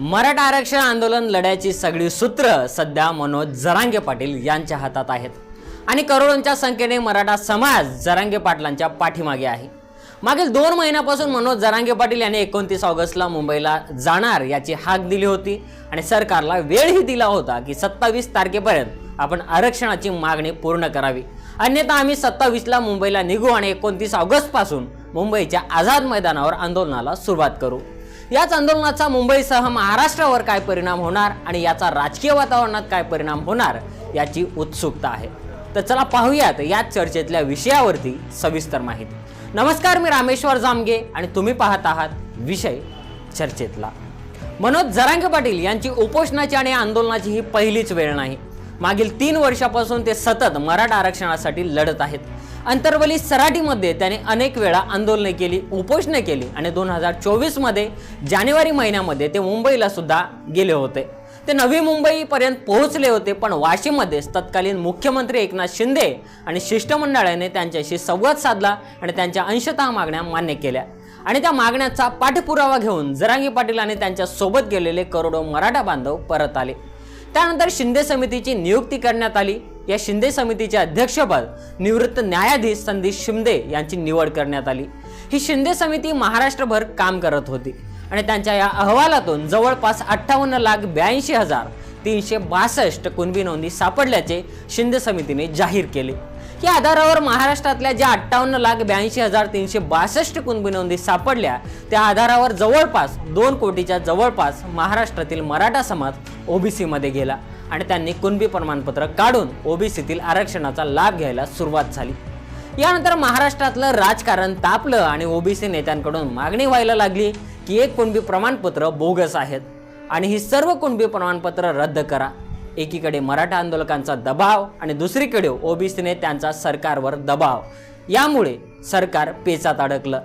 मराठा आरक्षण आंदोलन लढ्याची सगळी सूत्र सध्या मनोज जरांगे पाटील यांच्या हातात आहेत. आणि करोडोंच्या संख्येने मराठा समाज जरांगे पाटलांच्या पाठीमागे आहे. मागील दोन महिन्यापासून मनोज जरांगे पाटील यांनी एकोणतीस ऑगस्टला मुंबईला जाणार याची हाक दिली होती आणि सरकारला वेळही दिला होता की सत्तावीस तारखेपर्यंत आपण आरक्षणाची मागणी पूर्ण करावी. अन्यथा आम्ही सत्तावीसला मुंबईला निघू आणि एकोणतीस ऑगस्टपासून मुंबईच्या आझाद मैदानावर आंदोलनाला सुरुवात करू. याच आंदोलनाचा मुंबईसह महाराष्ट्रावर काय परिणाम होणार आणि याचा राजकीय वातावरणात काय परिणाम होणार याची उत्सुकता आहे. तर चला पाहूयात या चर्चेतल्या विषयावरती सविस्तर माहिती. नमस्कार मी रामेश्वर जामगे आणि तुम्ही पाहत आहात विषय चर्चेतला. मनोज जरांगे पाटील यांची उपोषणाची आणि आंदोलनाची ही पहिलीच वेळ नाही. मागील तीन वर्षापासून ते सतत मराठा आरक्षणासाठी लढत आहेत. अंतर्वली सराटीमध्ये त्याने अनेक वेळा आंदोलने केली उपोषणे केली आणि दोन हजार चोवीसमध्ये जानेवारी महिन्यामध्ये ते मुंबईला सुद्धा गेले होते. ते नवी मुंबईपर्यंत पोहोचले होते पण वाशीमध्येच तत्कालीन मुख्यमंत्री एकनाथ शिंदे आणि शिष्टमंडळाने त्यांच्याशी संवाद साधला आणि त्यांच्या अंशतः मागण्या मान्य केल्या. आणि त्या मागण्याचा पाठपुरावा घेऊन जरांगी पाटील आणि त्यांच्यासोबत गेलेले करोडो मराठा बांधव परत आले. त्यानंतर शिंदे समितीची नियुक्ती करण्यात आली. या शिंदे समितीचे अध्यक्षपद निवृत्त न्यायाधीश संदीप शिंदे यांची निवड करण्यात आली. ही शिंदे समिती महाराष्ट्रभर काम करत होती आणि त्यांच्या या अहवालातून जवळपास अठ्ठावन्न लाख ब्याऐंशी हजार तीनशे बासष्ट कुणबी नोंदी सापडल्याचे शिंदे समितीने जाहीर केले. या आधारावर महाराष्ट्रातल्या ज्या अठ्ठावन्न लाख ब्याऐंशी हजार तीनशे बासष्ट कुणबी नोंदी सापडल्या त्या आधारावर जवळपास दोन कोटीच्या जवळपास महाराष्ट्रातील मराठा समाज ओबीसीमध्ये गेला. आणि त्यांनी कुणबी प्रमाणपत्र काढून ओबीसीतील आरक्षणाचा लाभ घ्यायला सुरुवात झाली. यानंतर महाराष्ट्रातलं राजकारण तापलं आणि ओबीसी नेत्यांकडून मागणी व्हायला लागली की एक कुणबी प्रमाणपत्र बोगस आहेत आणि ही सर्व कुणबी प्रमाणपत्र रद्द करा. एकीकडे मराठा आंदोलकांचा दबाव आणि दुसरीकडे ओबीसीने त्यांचा सरकारवर दबाव. यामुळे सरकार पेचात अडकलं.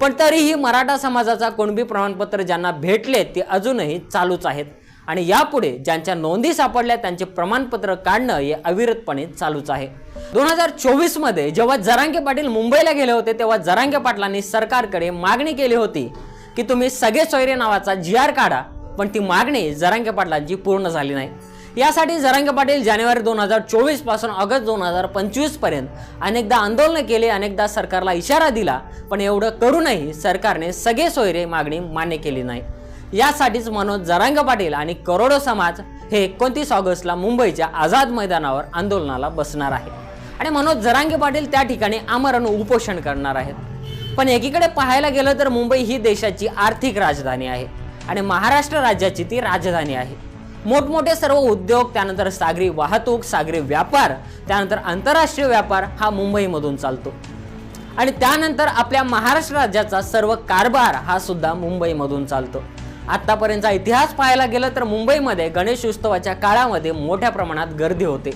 पण तरीही मराठा समाजाचा कुणबी प्रमाणपत्र ज्यांना भेटले ते अजूनही चालूच आहेत. आणि यापुढे ज्यांच्या नोंदी सापडल्या त्यांचे प्रमाणपत्र काढणं हे अविरतपणे चालूच आहे. दोन हजार चोवीसमध्ये जेव्हा जरांगे पाटील मुंबईला गेले होते तेव्हा जरांगे पाटलांनी सरकारकडे मागणी केली होती की तुम्ही सगळे सोयरे नावाचा जी आर काढा पण ती मागणी जरांगे पाटलांची पूर्ण झाली नाही. यासाठी जरांगे पाटील जानेवारी दोन हजार चोवीसपासून ऑगस्ट दोन हजार पंचवीसपर्यंत अनेकदा आंदोलन केले अनेकदा सरकारला इशारा दिला पण एवढं करूनही सरकारने सगळे सोयरे मागणी मान्य केली नाही. यासाठीच मनोज जरांग पाटील आणि करोडो समाज हे एकोणतीस ऑगस्टला मुंबईच्या आझाद मैदानावर आंदोलनाला बसणार आहे. आणि मनोज जरांगे पाटील त्या ठिकाणी आमरण उपोषण करणार आहेत. पण एकीकडे पाहायला गेलं तर मुंबई ही देशाची आर्थिक राजधानी आहे आणि महाराष्ट्र राज्याची ती राजधानी आहे. मोठमोठे सर्व उद्योग त्यानंतर सागरी वाहतूक सागरी व्यापार त्यानंतर आंतरराष्ट्रीय व्यापार हा मुंबईमधून चालतो. आणि त्यानंतर आपल्या महाराष्ट्र राज्याचा सर्व कारभार हा सुद्धा मुंबईमधून चालतो. आतापर्यंतचा इतिहास पाहायला गेलं तर मुंबईमध्ये गणेश उत्सवाच्या काळामध्ये मोठ्या प्रमाणात गर्दी होते.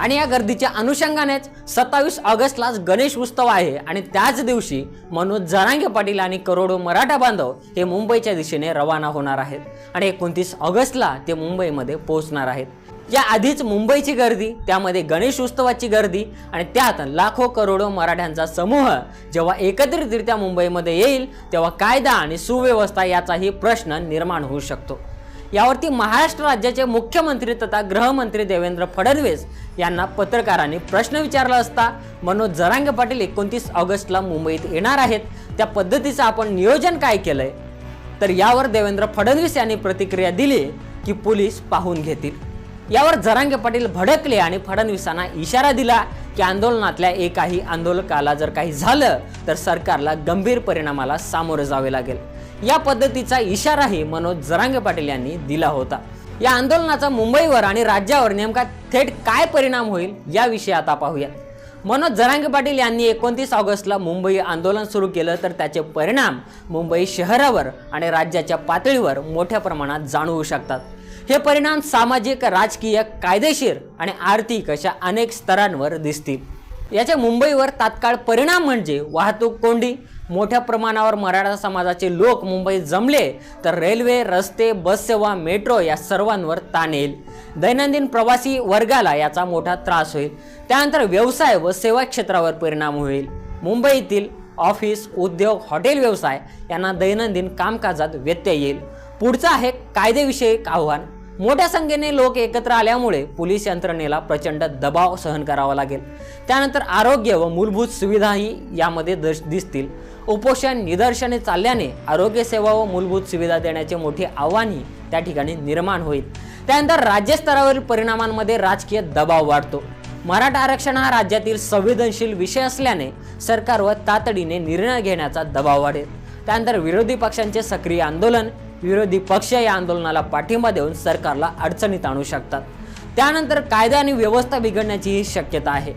आणि या गर्दीच्या अनुषंगानेच सत्तावीस ऑगस्टलाच गणेश उत्सव आहे. आणि त्याच दिवशी मनोज जरांगे पाटील आणि करोडो मराठा बांधव हे मुंबईच्या दिशेने रवाना होणार आहेत. आणि एकोणतीस ऑगस्टला ते मुंबईमध्ये पोहोचणार आहेत. या आधीच मुंबईची गर्दी त्यामध्ये गणेश उत्सवाची गर्दी आणि त्यात लाखो करोडो मराठ्यांचा समूह जेव्हा एकत्रितरित्या मुंबईमध्ये येईल तेव्हा कायदा आणि सुव्यवस्था याचाही प्रश्न निर्माण होऊ शकतो. यावरती महाराष्ट्र राज्याचे मुख्यमंत्री तथा गृहमंत्री देवेंद्र फडणवीस यांना पत्रकारांनी प्रश्न विचारला असता मनोज जरांगे पाटील एकोणतीस ऑगस्टला मुंबईत येणार आहेत. त्या पद्धतीचं आपण नियोजन काय केलंय? तर यावर देवेंद्र फडणवीस यांनी प्रतिक्रिया दिली की पोलीस पाहून घेतील. यावर जरांगे पाटील भडकले आणि फडणवीसांना इशारा दिला की आंदोलनातल्या एकाही आंदोलकाला जर काही झालं तर सरकारला गंभीर परिणामाला सामोरं जावे लागेल. या पद्धतीचा इशाराही मनोज जरांगे पाटील यांनी दिला होता. या आंदोलनाचा मुंबईवर आणि राज्यावर नेमका थेट काय परिणाम होईल याविषयी आता पाहूयात मनोज जरांगे पाटील यांनी एकोणतीस ऑगस्टला मुंबई आंदोलन सुरू केलं तर त्याचे परिणाम मुंबई शहरावर आणि राज्याच्या पातळीवर मोठ्या प्रमाणात जाणवू शकतात. हे परिणाम सामाजिक राजकीय कायदेशीर आणि आर्थिक अशा अनेक स्तरांवर दिसतील. याच्या मुंबईवर तात्काळ परिणाम म्हणजे वाहतूक कोंडी मोठ्या प्रमाणावर मराठा समाजाचे लोक मुंबईत जमले तर रेल्वे रस्ते बस सेवा मेट्रो या सर्वांवर ताण येईल दैनंदिन प्रवासी वर्गाला याचा मोठा त्रास होईल. त्यानंतर व्यवसाय व सेवा क्षेत्रावर परिणाम होईल. मुंबईतील ऑफिस उद्योग हॉटेल व्यवसाय यांना दैनंदिन कामकाजात व्यत्यय येईल. पुढचं आहे कायदेविषयक आव्हान. मोठ्या संख्येने लोक एकत्र आल्यामुळे पोलीस यंत्रणेला प्रचंड दबाव सहन करावा लागेल. त्यानंतर आरोग्य व मूलभूत सुविधाही यामध्ये दश दिसतील. उपोषण निदर्शने चालल्याने आरोग्यसेवा व मूलभूत सुविधा देण्याचे मोठे आव्हानही त्या ठिकाणी निर्माण होईल. त्यानंतर राज्यस्तरावरील परिणामांमध्ये राजकीय दबाव वाढतो. मराठा आरक्षण हा राज्यातील संवेदनशील विषय असल्याने सरकारवर तातडीने निर्णय घेण्याचा दबाव वाढेल. त्यानंतर विरोधी पक्षांचे सक्रिय आंदोलन विरोधी पक्ष या आंदोलनाला पाठिंबा देऊन सरकारला अडचणीत आणू शकतात. त्यानंतर कायदा आणि व्यवस्था बिघडण्याचीही शक्यता आहे.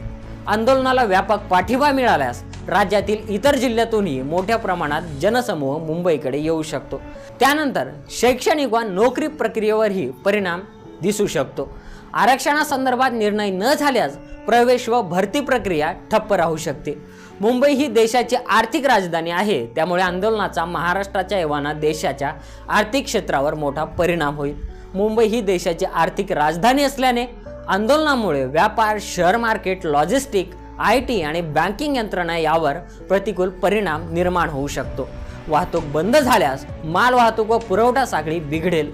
आंदोलनाला व्यापक पाठिंबा मिळाल्यास राज्यातील इतर जिल्ह्यातूनही मोठ्या प्रमाणात जनसमूह मुंबईकडे येऊ शकतो. त्यानंतर शैक्षणिक व नोकरी प्रक्रियेवरही परिणाम दिसू शकतो. आरक्षणासंदर्भात निर्णय न झाल्यास प्रवेश व भरती प्रक्रिया ठप्प राहू शकते. मुंबई ही देशाची आर्थिक राजधानी आहे त्यामुळे आंदोलनाचा महाराष्ट्राच्या एव्हाना देशाच्या आर्थिक क्षेत्रावर मोठा परिणाम होईल. मुंबई ही देशाची आर्थिक राजधानी असल्याने आंदोलनामुळे व्यापार share market logistic I T आणि बँकिंग यंत्रणा यावर प्रतिकूल परिणाम निर्माण होऊ शकतो. वाहतूक बंद झाल्यास माल वाहतूक व पुरवठा साखळी बिघडेल.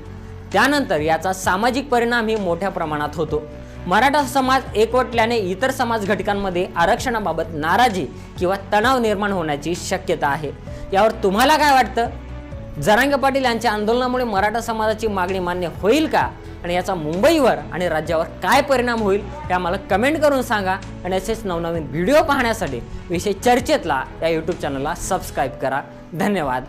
त्यानंतर याचा सामाजिक परिणामही मोठ्या प्रमाणात होतो. मराठा समाज एकवटल्याने इतर समाज घटकांमध्ये आरक्षणाबाबत नाराजी किंवा तणाव निर्माण होण्याची शक्यता आहे. यावर तुम्हाला काय वाटतं? जरांगे पाटील यांच्या आंदोलनामुळे मराठा समाजाची मागणी मान्य होईल का? आणि याचा मुंबईवर आणि राज्यावर काय परिणाम होईल हे आम्हाला कमेंट करून सांगा. आणि असेच नवनवीन व्हिडिओ पाहण्यासाठी विषय चर्चेतला या यूट्यूब चॅनलला सबस्क्राईब करा. धन्यवाद.